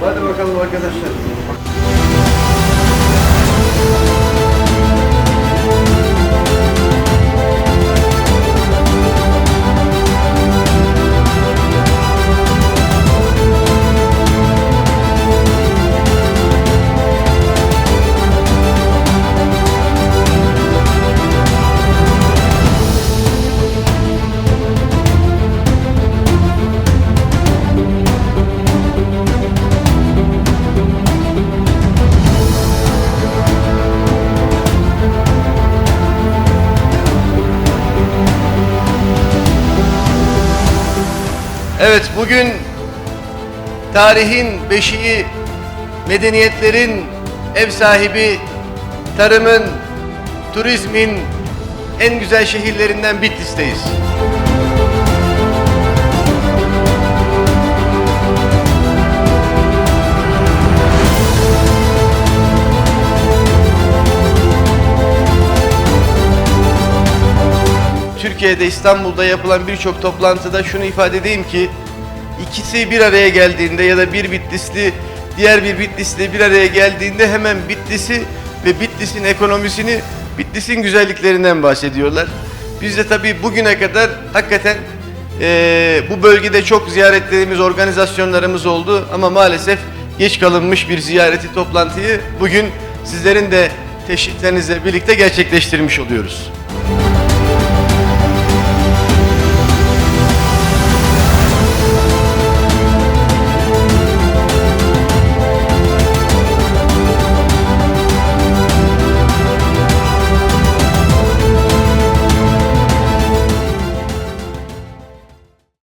Hadi bakalım arkadaşlar. Evet bugün tarihin beşiği, medeniyetlerin ev sahibi, tarımın, turizmin en güzel şehirlerinden Bitlis'teyiz. Türkiye'de İstanbul'da yapılan birçok toplantıda şunu ifade edeyim ki ikisi bir araya geldiğinde ya da bir Bitlisli diğer bir Bitlisli bir araya geldiğinde hemen Bitlis'i ve Bitlis'in ekonomisini, Bitlis'in güzelliklerinden bahsediyorlar. Biz de tabii bugüne kadar hakikaten eee, bu bölgede çok ziyaretlerimiz, organizasyonlarımız oldu ama maalesef geç kalınmış bir ziyareti toplantıyı bugün sizlerin de teşviklerinizle birlikte gerçekleştirmiş oluyoruz.